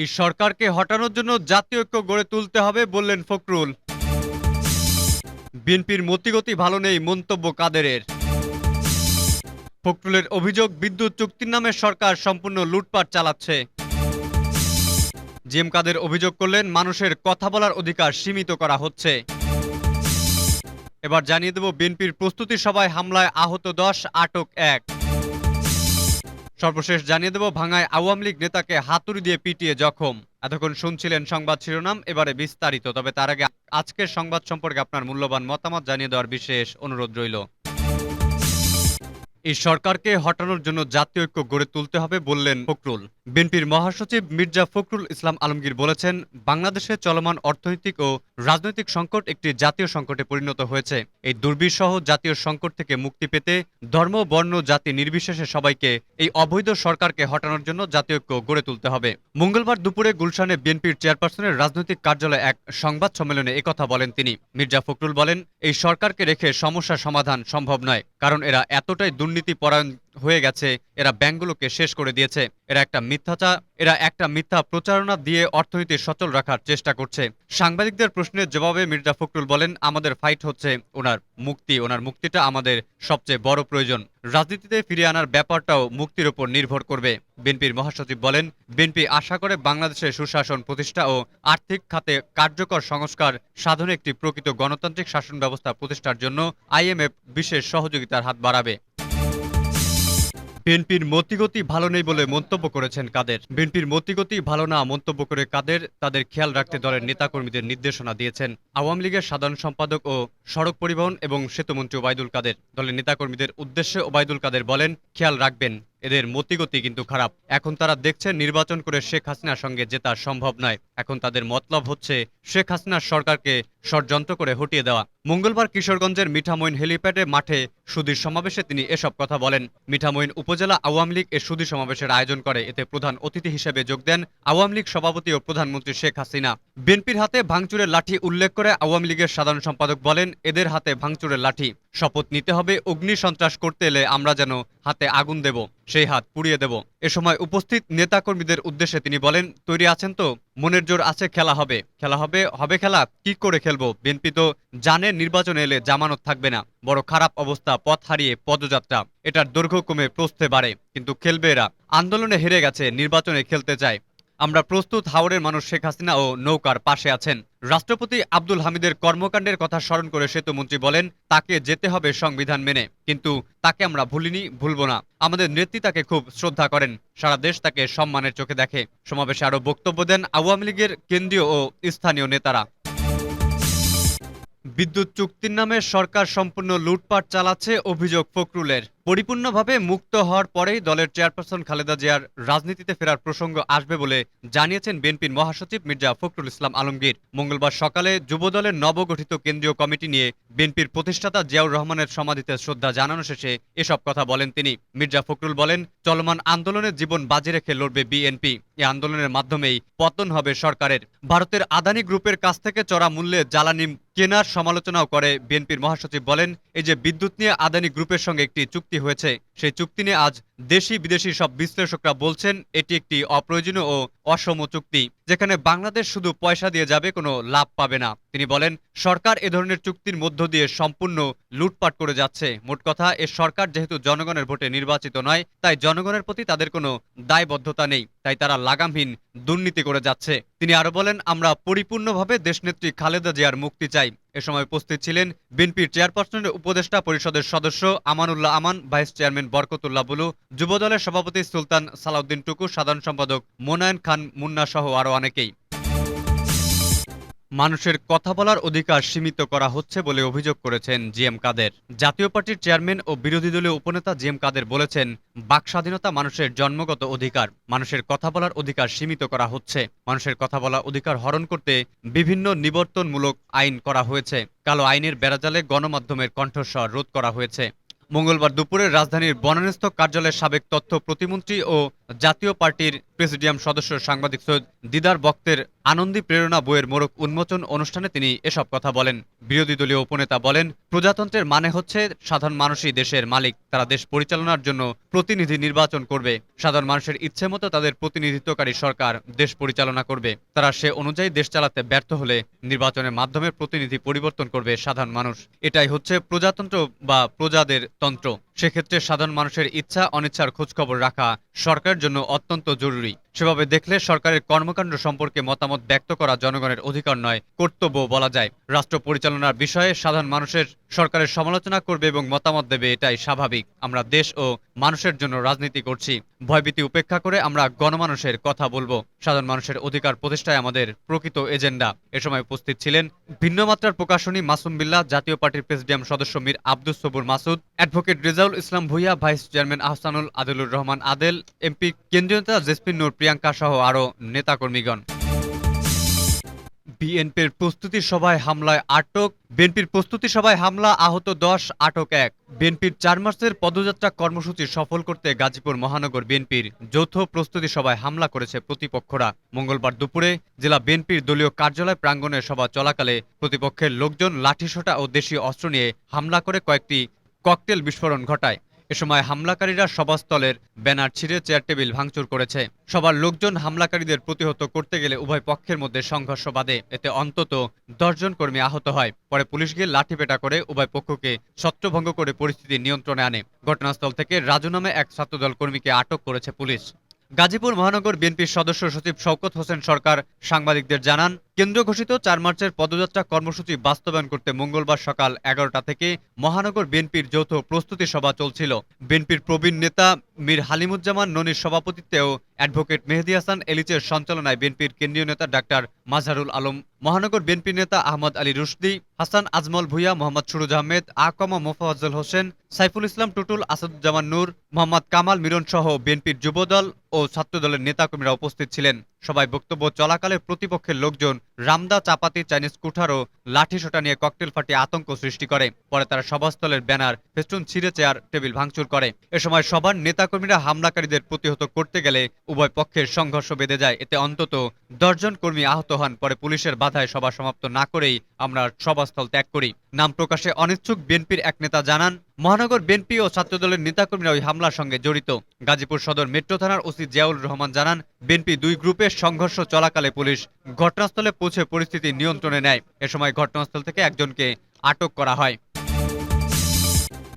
এই সরকারকে হটানোর জন্য জাতীয় ঐক্য গড়ে তুলতে হবে বললেন ফখরুল। বিএনপির মতিগতি ভালো নেই মন্তব্য কাদেরের। ফখরুলের অভিযোগ, বিদ্যুৎ চুক্তির নামে সরকার সম্পূর্ণ লুটপাট চালাচ্ছে। জিএম কাদের অভিযোগ করলেন, মানুষের কথা বলার অধিকার সীমিত করা হচ্ছে। এবার জানিয়ে দেব, বিএনপির প্রস্তুতি সভায় হামলায় আহত দশ, আটক এক। সর্বশেষ জানিয়ে দেব, ভাঙায় আওয়ামী লীগ নেতাকে হাতুড়ি দিয়ে পিটিয়ে জখম। এতক্ষণ শুনছিলেন সংবাদ শিরোনাম, এবারে বিস্তারিত, তবে তার আগে আজকের সংবাদ সম্পর্কে আপনার মূল্যবান মতামত জানিয়ে দেওয়ার বিশেষ অনুরোধ রইল। এই সরকারকে হটানোর জন্য জাতীয় ঐক্য গড়ে তুলতে হবে বললেন ফখরুল। বিএনপির মহাসচিব মির্জা ফখরুল ইসলাম আলমগীর বলেছেন, বাংলাদেশে চলমান অর্থনৈতিক ও রাজনৈতিক সংকট একটি জাতীয় সংকটে পরিণত হয়েছে। এই দুর্বিসহ জাতীয় সংকট থেকে মুক্তি পেতে ধর্ম, বর্ণ, জাতি নির্বিশেষে সবাইকে এই অবৈধ সরকারকে হটানোর জন্য জাতীয় ঐক্য গড়ে তুলতে হবে। মঙ্গলবার দুপুরে গুলশানে বিএনপির চেয়ারপারসনের রাজনৈতিক কার্যালয়ে এক সংবাদ সম্মেলনে একথা বলেন তিনি। মির্জা ফখরুল বলেন, এই সরকারকে রেখে সমস্যা সমাধান সম্ভব নয়, কারণ এরা এতটাই দুর্নীতি পরায়ণ হয়ে গেছে, এরা ব্যাংকগুলোকে শেষ করে দিয়েছে। এরা একটা মিথ্যাচা এরা একটা মিথ্যা প্রচারণা দিয়ে অর্থনীতি সচল রাখার চেষ্টা করছে। সাংবাদিকদের প্রশ্নের জবাবে মির্জা ফখরুল বলেন, আমাদের ফাইট হচ্ছে ওনার মুক্তি, ওনার মুক্তিটা আমাদের সবচেয়ে বড় প্রয়োজন। রাজনীতিতে ফিরিয়ে আনার ব্যাপারটাও মুক্তির উপর নির্ভর করবে। বিএনপির মহাসচিব বলেন, বিএনপি আশা করে বাংলাদেশের সুশাসন প্রতিষ্ঠা ও আর্থিক খাতে কার্যকর সংস্কার সাধনে একটি প্রকৃত গণতান্ত্রিক শাসন ব্যবস্থা প্রতিষ্ঠার জন্য আইএমএফ বিশেষ সহযোগিতার হাত বাড়াবে। বিএনপির মতিগতি ভালো নেই বলে মন্তব্য করেছেন কাদের। বিএনপির মতিগতি ভালো না মন্তব্য করে কাদের, তাদের খেয়াল রাখতে দলের নেতাকর্মীদের নির্দেশনা দিয়েছেন আওয়ামী লীগের সাধারণ সম্পাদক ও সড়ক পরিবহন এবং সেতুমন্ত্রী ওবায়দুল কাদের। দলের নেতাকর্মীদের উদ্দেশ্যে ওবায়দুল কাদের বলেন, খেয়াল রাখবেন, এদের মতিগতি কিন্তু খারাপ। এখন তারা দেখছেন নির্বাচন করে শেখ হাসিনার সঙ্গে জেতা সম্ভব নয়। এখন তাদের মতলব হচ্ছে, শেখ হাসিনার সরকারকে ষড়যন্ত্র করে হটিয়ে দেওয়া। মঙ্গলবার কিশোরগঞ্জের মিঠামইন হেলিপ্যাডে মাঠে সুদীর সমাবেশে তিনি এসব কথা বলেন। মিঠামইন উপজেলা আওয়ামী লীগ এ সুদী সমাবেশের আয়োজন করে। এতে প্রধান অতিথি হিসেবে যোগ দেন আওয়ামী লীগ সভাপতি ও প্রধানমন্ত্রী শেখ হাসিনা। বিএনপির হাতে ভাঙচুরের লাঠি উল্লেখ করে আওয়ামী লীগের সাধারণ সম্পাদক বলেন, এদের হাতে ভাঙচুরের লাঠি। শপথ নিতে হবে, অগ্নি সন্ত্রাস করতে এলে আমরা যেন হাতে আগুন দেব, সেই হাত পুড়িয়ে দেব। এ সময় উপস্থিত নেতাকর্মীদের উদ্দেশ্যে তিনি বলেন, তৈরি আছেন তো? মনের জোর আছে, খেলা হবে। খেলা হবে হবে খেলা? কি করে খেলব? বিএনপি তো জানে নির্বাচনে এলে জামানত থাকবে না। বড় খারাপ অবস্থা, পথ হারিয়ে পদযাত্রা। এটার দৈর্ঘ্য কমে প্রস্থে বাড়ে। কিন্তু খেলবে এরা। আন্দোলনে হেরে গেছে, নির্বাচনে খেলতে চায়। আমরা প্রস্তুত হাওড়ের মানুষ শেখ হাসিনা ও নৌকার পাশে আছেন। রাষ্ট্রপতি আব্দুল হামিদের কর্মকাণ্ডের কথা স্মরণ করে সেতুমন্ত্রী বলেন, তাকে যেতে হবে সংবিধান মেনে, কিন্তু তাকে আমরা ভুলিনি, ভুলব না। আমাদের নেত্রী তাকে খুব শ্রদ্ধা করেন, সারা দেশ তাকে সম্মানের চোখে দেখে। সমাবেশে আরও বক্তব্য দেন আওয়ামী লীগের কেন্দ্রীয় ও স্থানীয় নেতারা। বিদ্যুৎ চুক্তির নামে সরকার সম্পূর্ণ লুটপাট চালাচ্ছে অভিযোগ ফখরুলের। পরিপূর্ণভাবে মুক্ত হওয়ার পরেই দলের চেয়ারপারসন খালেদা জিয়ার রাজনীতিতে ফেরার প্রসঙ্গ আসবে বলে জানিয়েছেন বিএনপির মহাসচিব মির্জা ফখরুল ইসলাম আলমগীর। মঙ্গলবার সকালে যুবদলের নবগঠিত কেন্দ্রীয় কমিটি নিয়ে বিএনপির প্রতিষ্ঠাতা জিয়াউর রহমানের সমাধিতে শ্রদ্ধা জানানো শেষে এসব কথা বলেন তিনি। মির্জা ফখরুল বলেন, চলমান আন্দোলনের জীবন বাজি রেখে লড়বে বিএনপি। এই আন্দোলনের মাধ্যমেই পতন হবে সরকারের। ভারতের আদানি গ্রুপের কাছ থেকে চড়া মূল্যে জ্বালানি কেনার সমালোচনাও করে বিএনপির মহাসচিব বলেন, এই যে বিদ্যুৎ নিয়ে আদানি গ্রুপের সঙ্গে একটি চুক্তি হয়েছে। সেই চুক্তি নিয়ে আজ দেশি বিদেশি সব বিশ্লেষকরা বলছেন, এটি একটি অপ্রয়োজনীয় ও অসম চুক্তি, যেখানে বাংলাদেশ শুধু পয়সা দিয়ে যাবে, কোনো লাভ পাবে না। তিনি বলেন, সরকার এ ধরনের চুক্তির মধ্য দিয়ে সম্পূর্ণ লুটপাট করে যাচ্ছে। মোট কথা, এ সরকার যেহেতু জনগণের ভোটে নির্বাচিত নয়, তাই জনগণের প্রতি তাদের কোনো দায়বদ্ধতা নেই, তাই তারা লাগামহীন দুর্নীতি করে যাচ্ছে। তিনি আরও বলেন, আমরা পরিপূর্ণভাবে দেশনেত্রী খালেদা জিয়ার মুক্তি চাই। এ সময় উপস্থিত ছিলেন বিএনপির চেয়ারপারসনের উপদেষ্টা পরিষদের সদস্য আমানুল্লাহ আমান, ভাইস চেয়ারম্যান বরকতুল্লাহ বুলু, যুবদলের সভাপতি সুলতান সালাউদ্দিন টুকু, সাধারণ সম্পাদক মোনায়ন খান মুন্না সহ আরও অনেকেই। মানুষের কথা বলার অধিকার সীমিত করা হচ্ছে বলে অভিযোগ করেছেন জিএম কাদের। জাতীয় পার্টির চেয়ারম্যান ও বিরোধী দলীয় উপনেতা জিএম কাদের বলেছেন, বাক স্বাধীনতা মানুষের জন্মগত অধিকার, মানুষের কথা বলার অধিকার সীমিত করা হচ্ছে। মানুষের কথা বলার অধিকার হরণ করতে বিভিন্ন নিবর্তনমূলক আইন করা হয়েছে। কালো আইনের বেড়াজালে গণমাধ্যমের কণ্ঠস্বর রোধ করা হয়েছে। মঙ্গলবার দুপুরে রাজধানীর বনানীস্থ কার্যালয়ের সাবেক তথ্য প্রতিমন্ত্রী ও জাতীয় পার্টির প্রেসিডিয়াম সদস্য সাংবাদিক সৈয়দ দিদার বক্তের আনন্দী প্রেরণা বইয়ের মোড়ক উন্মোচন অনুষ্ঠানে তিনি এসব কথা বলেন। বিরোধী দলীয় উপনেতা বলেন, প্রজাতন্ত্রের মানে হচ্ছে সাধারণ মানুষই দেশের মালিক, তারা দেশ পরিচালনার জন্য প্রতিনিধি নির্বাচন করবে। সাধারণ মানুষের ইচ্ছে মতো তাদের প্রতিনিধিত্বকারী সরকার দেশ পরিচালনা করবে। তারা সে অনুযায়ী দেশ চালাতে ব্যর্থ হলে নির্বাচনের মাধ্যমে প্রতিনিধি পরিবর্তন করবে সাধারণ মানুষ। এটাই হচ্ছে প্রজাতন্ত্র বা প্রজাদের তন্ত্র। সেক্ষেত্রে সাধারণ মানুষের ইচ্ছা অনিচ্ছার খোঁজখবর রাখা সরকারের জন্য অত্যন্ত জরুরি। সেভাবে দেখলে সরকারের কর্মকাণ্ড সম্পর্কে মতামত ব্যক্ত করা জনগণের অধিকার নয়, কর্তব্য বলা যায়। রাষ্ট্র পরিচালনার বিষয়ে সাধারণ মানুষের সরকারের সমালোচনা করবে এবং মতামত দেবে এটাই স্বাভাবিক। আমরা দেশ ও মানুষের জন্য রাজনীতি করছি। ভয়ভীতি উপেক্ষা করে আমরা গণমানুষের কথা বলব। সাধারণ মানুষের অধিকার প্রতিষ্ঠায় আমাদের প্রকৃত এজেন্ডা। এ সময় উপস্থিত ছিলেন ভিন্নমাত্রার প্রকাশনী মাসুম বিল্লাহ, জাতীয় পার্টির প্রেসিডিয়াম সদস্য Mir Abdus Sabur Masud, advocate Rezaul Islam Bhuiyan, vice chairman Ahsanul Adilur Rahman Adel, MP কেন্দ্রীয় নেতা জেসমিন নূর প্রিয়াঙ্কা সহ আরও নেতাকর্মীগণ। বিএনপির প্রস্তুতি সভায় হামলায় আটক। বিএনপির প্রস্তুতি সভায় হামলা, আহত দশ, আটক এক। বিএনপির চার মাসের পদযাত্রা কর্মসূচি সফল করতে গাজীপুর মহানগর বিএনপির যৌথ প্রস্তুতি সভায় হামলা করেছে প্রতিপক্ষরা। মঙ্গলবার দুপুরে জেলা বিএনপির দলীয় কার্যালয় প্রাঙ্গণে সভা চলাকালে প্রতিপক্ষের লোকজন লাঠিসোঁটা ও দেশীয় অস্ত্র নিয়ে হামলা করে কয়েকটি ককটেল বিস্ফোরণ ঘটায়। এ সময় হামলাকারীরা সভাস্থলের ব্যানার ছিঁড়ে চেয়ার টেবিল ভাঙচুর করেছে। সবার লোকজন হামলাকারীদের প্রতিহত করতে গেলে উভয় পক্ষের মধ্যে সংঘর্ষ বাদে এতে অন্তত দশজন কর্মী আহত হয়। পরে পুলিশ গিয়ে লাঠিপেটা করে উভয় পক্ষকে ছত্রভঙ্গ করে পরিস্থিতি নিয়ন্ত্রণে আনে। ঘটনাস্থল থেকে রাজু নামে এক ছাত্রদল কর্মীকে আটক করেছে পুলিশ। গাজীপুর মহানগর বিএনপির সদস্য সচিব শওকত হোসেন সরকার সাংবাদিকদের জানান, কেন্দ্র ঘোষিত চার মার্চের পদযাত্রা কর্মসূচি বাস্তবায়ন করতে মঙ্গলবার সকাল এগারোটা থেকে মহানগর বিএনপির যৌথ প্রস্তুতি সভা চলছিল। বিএনপির প্রবীণ নেতা মীর হালিমুজ্জামান ননির সভাপতিত্বেও অ্যাডভোকেট মেহেদি হাসান এলিচের সঞ্চালনায় বিএনপির কেন্দ্রীয় নেতা ডাক্তার মাজহারুল আলম, মহানগর বিএনপি নেতা আহমদ আলী রুশদি, হাসান আজমল ভুইয়া মোহাম্মদ সুরুজ আহমেদ, আকমা মোফাজ্জল হোসেন, সাইফুল ইসলাম টুটুল, আসাদুজ্জামান নূর, মোহাম্মদ কামাল মিরন সহ বিএনপির যুবদল ও ছাত্রদলের নেতাকর্মীরা উপস্থিত ছিলেন। সবাই বক্তব্য চলাকালে প্রতিপক্ষের লোকজন রামদা, চাপাতি, চাইনিজ কুঠার ও লাঠিসোঁটা নিয়ে ককটেল ফাটিয়ে আতঙ্ক সৃষ্টি করে। পরে তারা সভাস্থলের ব্যানার, ফেস্টুন, ছিঁড়ে চেয়ার, টেবিল ভাঙচুর করে। এ সময় সবার নেতাকর্মীরা হামলাকারীদের প্রতিহত করতে গেলে উভয় পক্ষের সংঘর্ষ বেঁধে যায়। এতে অন্তত দশজন কর্মী আহত হন। পরে পুলিশের বাধায় সভা সমাপ্ত না করেই আমরা সভাস্থল ত্যাগ করি। নাম প্রকাশে অনিচ্ছুক বিএনপির এক নেতা জানান মহানগর বিএনপি ও ছাত্রদলের নেতাকর্মীরা ওই হামলার সঙ্গে জড়িত। গাজীপুর সদর মেট্রো থানার ওসি জিয়াউল রহমান জানান, বিএনপি দুই গ্রুপের সংঘর্ষ চলাকালে পুলিশ ঘটনাস্থলে পৌঁছে পরিস্থিতি নিয়ন্ত্রণে নেয়। এ সময় ঘটনাস্থল থেকে একজনকে আটক করা হয়।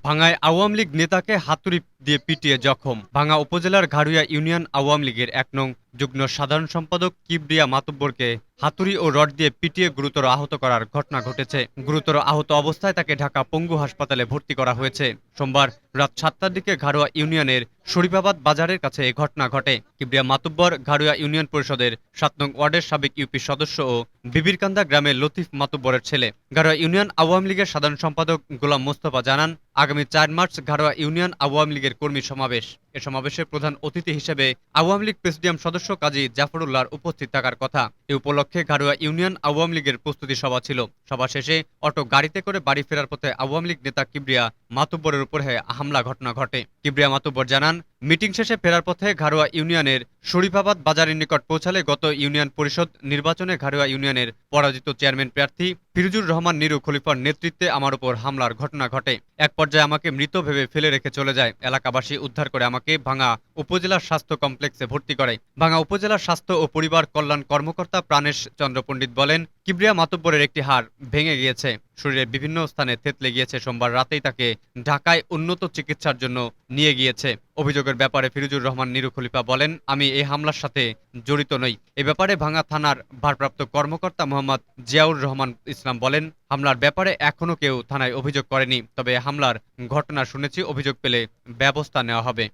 ভাঙায় আওয়ামী লীগ নেতাকে হাতুড়ি দিয়ে পিটিয়ে জখম। ভাঙ্গা উপজেলার ঘাড়ুয়া ইউনিয়ন আওয়ামী লীগের এক নং যুগ্ম সাধারণ সম্পাদক কিবরিয়া মাতুব্বরকে হাতুড়ি ও রড দিয়ে পিটিয়ে গুরুতর আহত করার ঘটনা ঘটেছে। গুরুতর আহত অবস্থায় তাকে ঢাকা পঙ্গু হাসপাতালে ভর্তি করা হয়েছে। সোমবার রাত সাতটার দিকে ঘাড়ুয়া ইউনিয়নের শরীফাবাদ বাজারের কাছে এই ঘটনা ঘটে। কিবরিয়া মাতুব্বর ঘাড়ুয়া ইউনিয়ন পরিষদের সাত নং ওয়ার্ডের সাবেক ইউপি সদস্য ও বিবিরকান্দা গ্রামের লতিফ মাতুব্বরের ছেলে। ঘাড়ুয়া ইউনিয়ন আওয়ামী লীগের সাধারণ সম্পাদক গোলাম মোস্তফা জানান, আগামী চার মার্চ ঘাড়ুয়া ইউনিয়ন আওয়ামী লীগের কর্মী সমাবেশ এ সমাবেশে প্রধান অতিথি হিসেবে আওয়ামী লীগ প্রেসিডিয়াম সদস্য কাজী জাফরুল্লাহর উপস্থিত থাকার কথা। এ উপলক্ষে ঘাড়ুয়া ইউনিয়ন আওয়ামী লীগের প্রস্তুতি সভা ছিল। সভা শেষে অটো গাড়িতে করে বাড়ি ফেরার পথে আওয়ামী লীগ নেতা কিবরিয়া মাতুব্বরের উপরে হামলা ঘটনা ঘটে। কিবরিয়া মাতুব্বর জানান, মিটিং শেষে ফেরার পথে ঘাড়ুয়া ইউনিয়নের শরীফাবাদ বাজারের নিকট পৌঁছালে গত ইউনিয়ন পরিষদ নির্বাচনে ঘাড়ুয়া ইউনিয়নের পরাজিত চেয়ারম্যান প্রার্থী ফিরুজুর রহমান নিরু খলিফার নেতৃত্বে আমার উপর হামলার ঘটনা ঘটে। এক পর্যায়ে আমাকে মৃত ভেবে ফেলে রেখে চলে যায়। এলাকাবাসী উদ্ধার করে আমাকে ভাঙা উপজেলা স্বাস্থ্য কমপ্লেক্সে ভর্তি করে ভাঙা উপজেলা স্বাস্থ্য ও পরিবার কল্যাণ কর্মকর্তা প্রাণেশ চন্দ্র পণ্ডিত বলেন, কিবরিয়া মাতব্বরের একটি হাড় ভেঙে গিয়েছে। শরীরের বিভিন্ন স্থানে থেতলে গিয়েছে সোমবার রাতেই তাকে ঢাকায় উন্নত চিকিৎসার জন্য নিয়ে গিয়েছে। অভিযোগের ব্যাপারে ফিরুজুর রহমান নিরু খলিফা বলেন, আমি এই হামলার সাথে জড়িত নই। এ ব্যাপারে ভাঙা থানার ভারপ্রাপ্ত কর্মকর্তা মোহাম্মদ জিয়াউর রহমান ইসলাম বলেন, হামলার ব্যাপারে এখনও কেউ থানায় অভিযোগ করেনি, তবে হামলার ঘটনা শুনেছি, অভিযোগ পেলে ব্যবস্থা নেওয়া হবে।